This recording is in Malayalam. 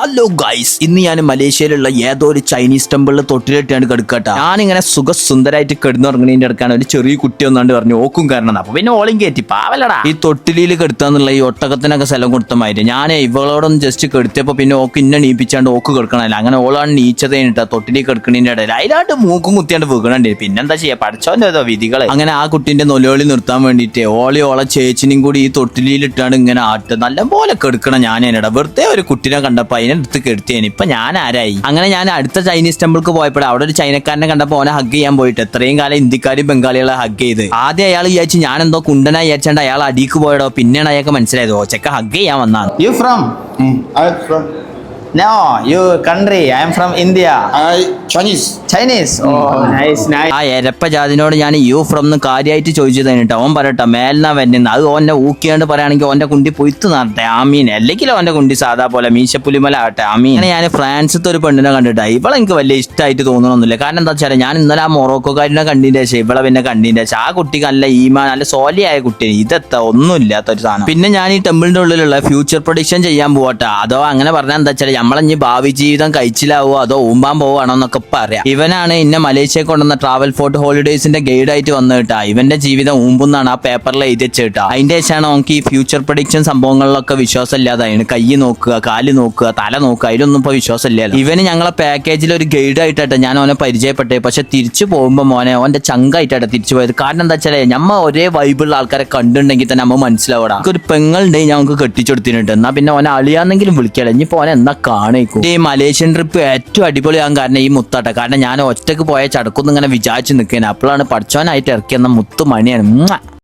ഹലോ ഗൈസ് ഇന്ന് ഞാൻ മലേഷ്യയിലുള്ള ഏതോ ഒരു ചൈനീസ് ടെമ്പിളിൽ തൊട്ടിലിട്ടാണ് കിടക്കട്ടെ. ഞാനിങ്ങനെ സുഖസുന്ദരായിട്ട് കിടന്നുറങ്ങണതിന്റെ അടുക്കാണ്. ഒരു ചെറിയ കുട്ടി ഒന്നാണ്ട് പറഞ്ഞു ഓക്കും കാരണം അപ്പൊ പിന്നെ ഓളിയും കയറ്റി പാവലടാ ഈ തൊട്ടിലിയിൽ കെടുത്താന്നുള്ള ഈ ഒട്ടകത്തിനൊക്കെ സ്ഥലം കൊടുത്തമായിട്ട് ഞാൻ ഇവളോടൊന്ന് ജസ്റ്റ് കെടുത്തിയപ്പോ പിന്നെ ഓക്ക് ഇന്നെ നീപ്പിച്ചാണ്ട് ഓക്ക് കിടക്കണല്ല അങ്ങനെ ഓളാണ് നീച്ചത് കഴിഞ്ഞിട്ട് തൊട്ടിലി കിടക്കണതിന്റെ ഇടയിൽ. അതിലാണ്ട് മൂക്കും കുത്തിയാണ്ട് വീകണുണ്ട് പിന്നെന്താ ചെയ്യാ? പഠിച്ചോന്റെ ഏതോ വിധികളെ. അങ്ങനെ ആ കുട്ടിന്റെ നൊലോളി നിർത്താൻ വേണ്ടിയിട്ട് ഓളി ഓളെ ചേച്ചിനും കൂടി ഈ തൊട്ടിലിയിലിട്ടാണ് ഇങ്ങനെ ആട്ട്. നല്ലപോലെ കെടുക്കണം ഞാൻ എന്നിട വെറുതെ ഒരു കുട്ടിനെ കണ്ടപ്പോ അതിനെടുത്ത് കെടുത്തിയാണ് ഇപ്പൊ ഞാൻ ആരായി? അങ്ങനെ ഞാൻ അടുത്ത ചൈനീസ് ടെമ്പിൾക്ക് പോയപ്പോൾ അവിടെ ഒരു ചൈനക്കാരനെ കണ്ടപ്പോ ഓനെ ഹഗ് ചെയ്യാൻ പോയിട്ട് എത്രയും കാലം ഇന്ത്യക്കാരും ബംഗാളികളെ ഹഗ് ചെയ്ത്. ആദ്യം അയാൾ വിചാരിച്ചു ഞാൻ എന്തോ കുണ്ടനായി വിചാരിച്ചാണ്ട് അയാൾ അടിക്ക് പോയടോ. പിന്നെയാണ് അയാൾക്ക് മനസ്സിലായത് ഓച്ചക്ക ചെക്ക ഹഗ് ചെയ്യാൻ വന്നാണ് you from? No, you country. I am from India. I Chinese. Chinese. Oh, nice, nice. ആ എരപ്പ ജാതിനോട് ഞാൻ യു ഫ്രം എന്ന് കാര്യമായിട്ട് ചോദിച്ചത് കേട്ടോ അവൻ പറയട്ടെ മേലിനാ വരുന്നത് അത് ഓന്റെ ഊക്കിയാണ്ട് പറയുകയാണെങ്കിൽ ഓന്റെ കുണ്ടി പൊയ്ത്ത് നടട്ടെ ആമീൻ. അല്ലെങ്കിൽ ഓന്റെ കുണ്ടി സാധാ പോലെ മീശപ്പുലിമല ആട്ടെ ആമീൻ. അങ്ങനെ ഞാൻ ഫ്രാൻസത്തെ ഒരു പെണ്ണിനെ കണ്ടിട്ടാ. ഇവളെ എനിക്ക് വലിയ ഇഷ്ടമായിട്ട് തോന്നണമെന്നില്ല കാരണം എന്താ വെച്ചാൽ ഞാൻ ഇന്നലെ ആ മൊറോക്കോക്കാരനെ കണ്ടിന്റെ ശേഷം ഇവളെ പിന്നെ കണ്ടിന്റെ ശേഷം. ആ കുട്ടിക്ക് നല്ല ഈമാൻ നല്ല സോലിയായ കുട്ടി ഇതെത്താ ഒന്നുമില്ലാത്ത ഒരു സാധനം. പിന്നെ ഞാൻ ഈ ടെമ്പിളിന്റെ ഉള്ളിലുള്ള ഫ്യൂച്ചർ പ്രൊഡിക്ഷൻ ചെയ്യാൻ പോകട്ടെ അതോ അങ്ങനെ പറഞ്ഞാൽ എന്താ വെച്ചാൽ നമ്മളെ ഭാവി ജീവിതം കഴിച്ചിലാവോ? അതോ ഊമ്പാൻ പോവാണോ എന്നൊക്കെ പറയാം. ഇവനാണ് ഇന്നെ മലേഷ്യ കൊണ്ടുവന്ന ട്രാവൽ ഫോർട്ട് ഹോളിഡേസിന്റെ ഗൈഡ് ആയിട്ട് വന്നു കേട്ടാ. ഇവന്റെ ജീവിതം ഊമ്പുന്നാണ് ആ പേപ്പറിൽ എഴുതി വെച്ചിട്ടാ അതിന്റെ ശേഷമാണ് നമുക്ക് ഈ ഫ്യൂച്ചർ പ്രൊഡിക്ഷൻ സംഭവങ്ങളിലൊക്കെ വിശ്വാസം ഇല്ലാതായിരുന്നു കൈ നോക്കുക കാൽ നോക്കുക തല നോക്കുക അതിലൊന്നും ഇപ്പൊ വിശ്വാസം ഇല്ല ഇവന് ഞങ്ങളെ പാക്കേജിൽ ഒരു ഗൈഡ് ആയിട്ടാട്ടെ ഞാൻ അവനെ പരിചയപ്പെട്ടെ പക്ഷെ തിരിച്ചു പോകുമ്പോൾ മോനെ അവന്റെ ചങ്കായിട്ടാട്ടെ തിരിച്ചു പോയത്. കാരണം എന്താ വെച്ചാൽ നമ്മ ഒരേ വൈബിളുള്ള ആൾക്കാരെ കണ്ടുണ്ടെങ്കിൽ തന്നെ നമ്മൾ മനസ്സിലാവടാ. ഒരു പെങ്ങളുണ്ടെങ്കിൽ ഞങ്ങൾക്ക് കെട്ടിച്ചെടുത്തിട്ടുണ്ട് എന്നാ പിന്നെ ഓനെ അളിയാന്നെങ്കിലും വിളിക്കാല്ലേ. ഇനിയിപ്പോ ഓനെ എന്നാ കാണേക്കും. ഈ മലേഷ്യൻ ട്രിപ്പ് ഏറ്റവും അടിപൊളിയാകാൻ കാരണം ഈ മുത്താട്ട. കാരണം ഞാൻ ഒറ്റയ്ക്ക് പോയ ചടക്കൊന്നും ഇങ്ങനെ വിചാരിച്ചു നിൽക്കാൻ അപ്പോഴാണ് പഠിച്ചവനായിട്ട് ഇറക്കിയെന്ന മുത്തു മണിയാണ് ഉമ്മാ.